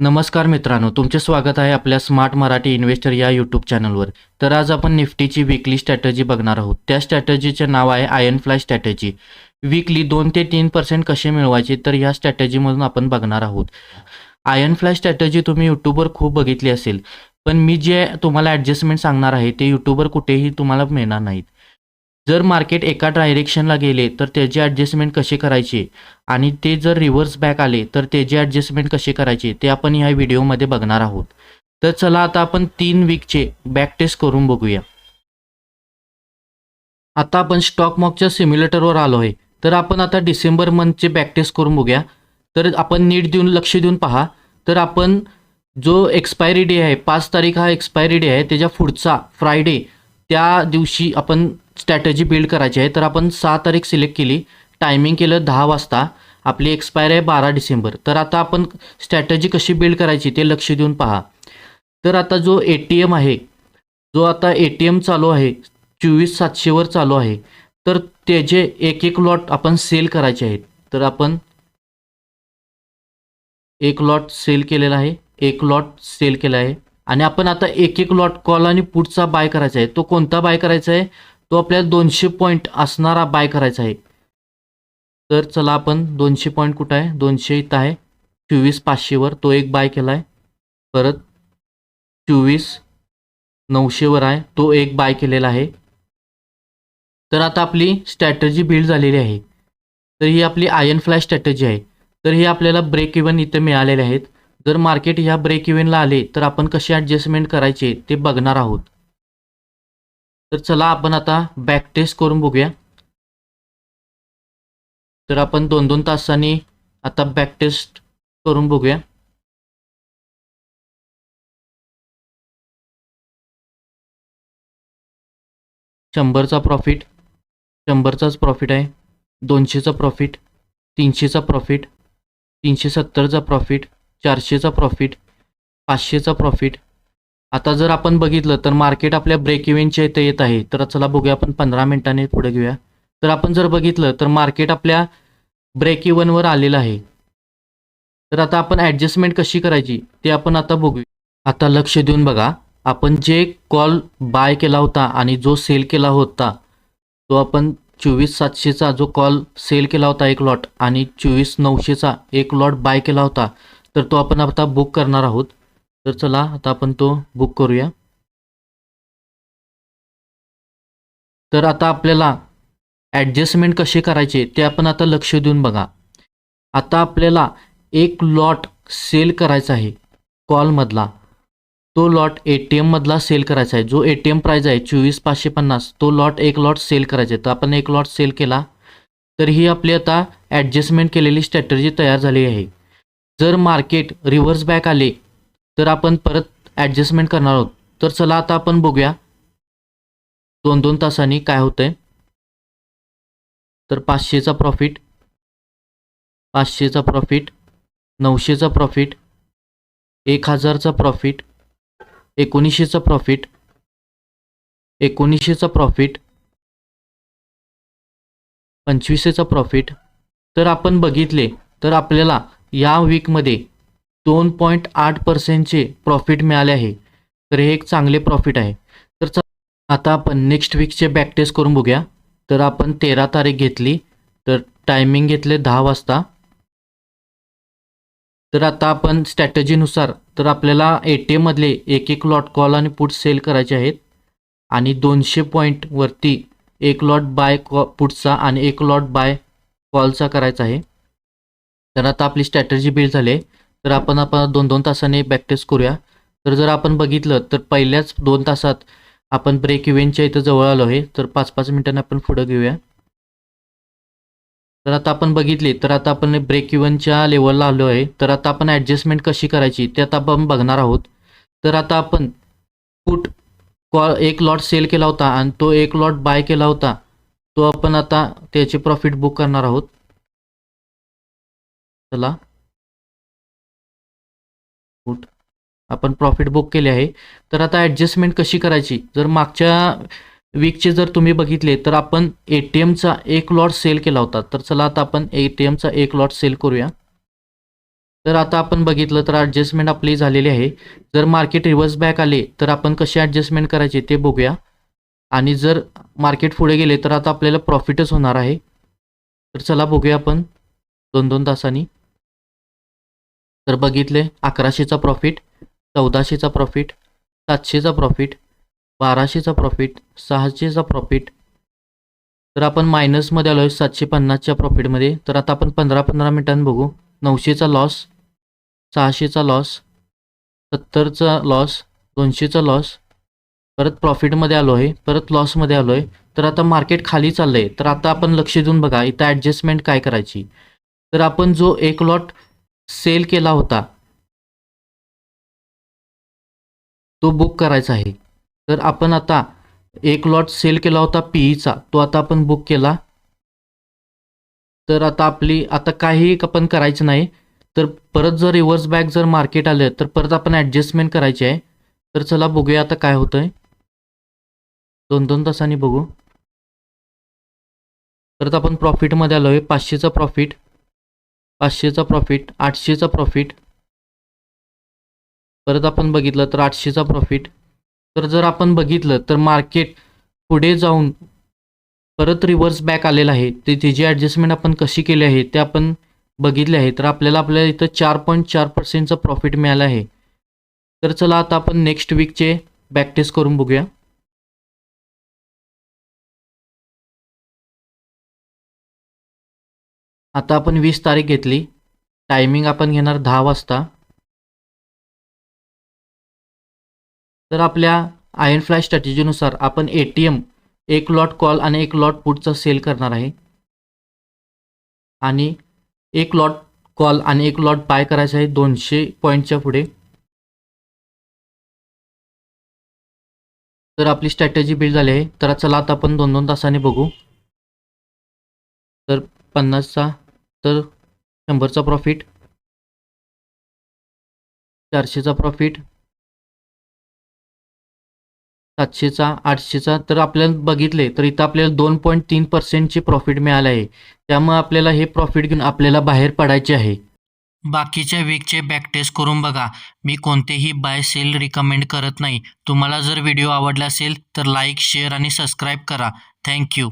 नमस्कार मित्रांनो तुमचे स्वागत आहे आपल्या स्मार्ट मराठी इन्व्हेस्टर या यूट्यूब चॅनलवर तर आज आपण निफ्टीची विकली स्ट्रॅटजी बघणार आहोत. त्या स्ट्रॅटजीचे नाव आहे आयन फ्लाय स्ट्रॅटजी विकली दोन ते तीन पर्सेंट कसे मिळवायचे तर ह्या स्ट्रॅटजीमधून आपण बघणार आहोत. आयन फ्लाय स्ट्रॅटजी तुम्ही यूट्यूबवर खूप बघितली असेल. पण मी जे तुम्हाला ॲडजस्टमेंट सांगणार आहे ते यूट्यूबवर कुठेही तुम्हाला मिळणार नाहीत. जर मार्केट एका डायरेक्शनला गेले तर त्याचे ॲडजस्टमेंट कसे करायचे? आणि ते जर रिव्हर्स बॅक आले तर त्याचे ॲडजस्टमेंट कसे करायचे? ते आपण ह्या व्हिडिओमध्ये बघणार आहोत. तर चला आता आपण तीन वीकचे बॅक टेस्ट करून बघूया. आता आपण स्टॉक मॉकच्या सिम्युलेटरवर आलो आहे. तर आपण आता डिसेंबर मंथचे बॅक टेस्ट करून बघूया. तर आपण नीट देऊन लक्ष देऊन पहा. तर आपण जो एक्सपायरी डे आहे पाच तारीख हा एक्सपायरी डे आहे त्याच्या पुढचा फ्रायडे त्या दिवशी आपण स्ट्रॅटजी बिल्ड करायची आहे तर आपण सहा तारीख सिलेक्ट केली. टायमिंग केलं दहा वाजता. आपली एक्सपायर आहे बारा डिसेंबर. तर आता आपण स्ट्रॅटजी कशी बिल्ड करायची ते लक्ष देऊन पहा. तर आता जो ए टी एम आहे जो आता ए टी एम चालू आहे चोवीस सातशेवर चालू आहे तर त्याचे एक एक लॉट आपण सेल करायचे आहेत. तर आपण एक लॉट सेल केलेला आहे एक लॉट सेल केला आहे. आणि आपण आता एक एक लॉट कॉल आणि पुढचा बाय करायचा आहे. तो कोणता बाय करायचा आहे? तो आपल्याला दोनशे पॉईंट असणारा बाय करायचा आहे. तर चला आपण दोनशे पॉईंट कुठं आहे? दोनशे इथं आहे. चोवीस पाचशेवर तो एक बाय केला आहे परत चोवीस नऊशेवर आहे. तो एक बाय केलेला आहे. तर आता आपली स्ट्रॅटजी बिल्ड झालेली आहे. तर ही आपली आयन फ्लाय स्ट्रॅटजी आहे. तर हे आपल्याला ब्रेक इव्हन इथे मिळालेले आहेत. जर मार्केट ह्या ब्रेक इव्हनला आले तर आपण कसे ॲडजस्टमेंट करायचे ते बघणार आहोत. तर चला आपण आता बॅक टेस्ट करून बघूया. तर आपण दोन दोन तासांनी आता बॅक टेस्ट करून बघूया. शंभरचा प्रॉफिट शंभरचाच प्रॉफिट आहे दोनशेचा प्रॉफिट तीनशेचा प्रॉफिट तीनशे सत्तरचा प्रॉफिट चारशेचा प्रॉफिट पाचशेचा प्रॉफिट आता जर आपण बघितलं तर मार्केट आपल्या ब्रेक इव्हनच्या इथं येत आहे. तर चला बघूया आपण पंधरा मिनिटांनी पुढे घेऊया. तर आपण जर बघितलं तर मार्केट आपल्या ब्रेक इव्हनवर आलेलं आहे. तर आता आपण ॲडजस्टमेंट कशी करायची ते आपण आता बघूया. आता लक्ष देऊन बघा. आपण जे कॉल बाय केला होता आणि जो सेल केला होता तो आपण चोवीस सातशेचा जो कॉल सेल केला होता एक लॉट आणि चोवीस नऊशेचा एक लॉट बाय केला होता तर तो आपण आता बुक करणार आहोत. तर चला आता आपण तो बुक करूया. तर आता आपल्याला ॲडजस्टमेंट कसे करायचे ते आपण आता लक्ष देऊन बघा. आता आपल्याला एक लॉट सेल करायचा आहे कॉलमधला तो लॉट ए टी एममधला सेल करायचा आहे. जो ए टी एम प्राईज आहे चोवीस पाचशे पन्नास तो लॉट एक लॉट सेल करायचा आहे. तर आपण एक लॉट सेल केला. तर ही आपली आता ॲडजस्टमेंट केलेली स्ट्रॅटर्जी तयार झाली आहे. जर मार्केट रिव्हर्स बॅक आले तर आपण परत ॲडजस्टमेंट करणार आहोत. तर चला आता आपण बघूया. दोन दोन तासांनी काय होतंय. तर पाचशेचा प्रॉफिट पाचशेचा प्रॉफिट नऊशेचा प्रॉफिट एक हजारचा प्रॉफिट एकोणीसशेचा प्रॉफिट एकोणीसशेचा प्रॉफिट पंचवीसशेचा प्रॉफिट तर आपण बघितले तर आपल्याला या वीकमध्ये दोन पॉईंट आठ पर्सेंटचे प्रॉफिट मिळाले आहे. तर हे एक चांगले प्रॉफिट आहे. तर आता आपण नेक्स्ट वीकचे बॅकटेस्ट करून बघूया. तर आपण तेरा तारीख घेतली. तर टायमिंग घेतले दहा वाजता. तर आता आपण स्ट्रॅटजीनुसार तर आपल्याला ए टी एममधले एक एक लॉट कॉल आणि पुट सेल करायचे आहेत. आणि दोनशे पॉईंटवरती एक लॉट बाय कॉ पुटचा आणि एक लॉट बाय कॉलचा करायचा आहे. तर आता आपली स्ट्रॅटजी बिल्ड झाली आहे. तर आपण आपण दोन दोन तासाने बॅक टेस्ट करूया. तर जर आपण बघितलं तर पहिल्याच दोन तासात आपण ब्रेक इव्हेंटच्या इथं जवळ आलो आहे. तर पाच पाच मिनिटांनी आपण पुढं घेऊया. तर आता आपण बघितले तर आता आपण ब्रेक इव्हनच्या लेवलला आलो आहे. तर आता आपण ॲडजस्टमेंट कशी करायची ते आता आपण बघणार आहोत. तर आता आपण पुट कॉल एक लॉट सेल केला होता आणि तो एक लॉट बाय केला होता. तो आपण आता त्याचे प्रॉफिट बुक करणार आहोत. चला. पुट आपण प्रॉफिट बुक केले आहे. तर आता ॲडजस्टमेंट कशी करायची? जर मागच्या वीकचे जर तुम्ही बघितले तर आपण ए टी एमचा एक लॉट सेल केला होता. तर चला आता आपण ए टी एमचा एक लॉट सेल करूया. तर आता आपण बघितलं तर ॲडजस्टमेंट आपली झालेली आहे. जर मार्केट रिव्हर्स बॅक आले तर आपण कशी ॲडजस्टमेंट करायची ते बघूया. आणि जर मार्केट पुढे गेले तर आता आपल्याला प्रॉफिटच होणार आहे. तर चला बघूया आपण दोन दोन तासांनी. तर बघितले अकराशेचा प्रॉफिट चौदाशेचा प्रॉफिट सातशेचा प्रॉफिट बाराशेचा प्रॉफिट सहाशेचा प्रॉफिट तर आपण मायनसमध्ये आलो आहे सातशे पन्नासच्या प्रॉफिटमध्ये तर आता आपण पंधरा पंधरा मिनिटांनी बघू. नऊशेचा लॉस सहाशेचा लॉस सत्तरचा लॉस दोनशेचा लॉस परत प्रॉफिटमध्ये आलो आहे परत लॉसमध्ये आलो आहे तर आता मार्केट खाली चाललं आहे तर आता आपण लक्ष देऊन बघा इथं ॲडजस्टमेंट काय करायची? तर आपण जो एक लॉट सेल केला होता. तो बुक करायचा आहे. तर आपण आता एक लॉट सेल केला होता पीईचा तो आता आपण बुक केला. तर आता आपली आता काही आपण करायचं नाही. तर परत जर रिव्हर्स बॅक जर मार्केट आलं तर परत आपण ॲडजस्टमेंट करायची आहे. तर चला बघूया आता काय होतंय. दोन दोन तासांनी बघू. परत आपण प्रॉफिटमध्ये आलो आहे पाचशेचा प्रॉफिट पाचशेचा प्रॉफिट आठशेचा प्रॉफिट परत आपण बघितलं तर आठशेचा प्रॉफिट तर जर आपण बघितलं तर मार्केट पुढे जाऊन परत रिव्हर्स बॅक आलेलं आहे. ते त्याची ॲडजस्टमेंट आपण कशी केली आहे ते आपण बघितले आहे. तर आपल्याला आपल्याला इथं चार पॉईंट चार पर्सेंटचं प्रॉफिट मिळालं आहे. तर चला आता आपण नेक्स्ट वीकचे बॅक टेस्ट करून बघूया. आता आपण वीस तारीख घेतली. टायमिंग आपण घेणार दहा वाजता. तर आपल्या आयन फ्लाय स्ट्रॅटेजीनुसार आपण ए टी एम एक लॉट कॉल आणि एक लॉट पुटचा सेल करणार आहे. आणि एक लॉट कॉल आणि एक लॉट बाय करायचा आहे दोनशे पॉईंटच्या पुढे. तर आपली स्ट्रॅटेजी बिल्ड झाली आहे. तर चला आता आपण दोन दोन तासांनी बघू. तर पन्नासचा तर शंभरचा प्रॉफिट चारशेचा प्रॉफिट सातशेचा आठशेचा तर आपल्याला बघितले तर इथं आपल्याला दोन पॉईंट तीन पर्सेंटचे प्रॉफिट मिळालं आहे. त्यामुळे आपल्याला हे प्रॉफिट घेऊन आपल्याला बाहेर पडायचे आहे. बाकीच्या वीकचे बॅक टेस्ट करून बघा. मी कोणतेही बाय सेल रिकमेंड करत नाही. तुम्हाला जर व्हिडिओ आवडला असेल तर लाईक शेअर आणि सबस्क्राईब करा. Thank you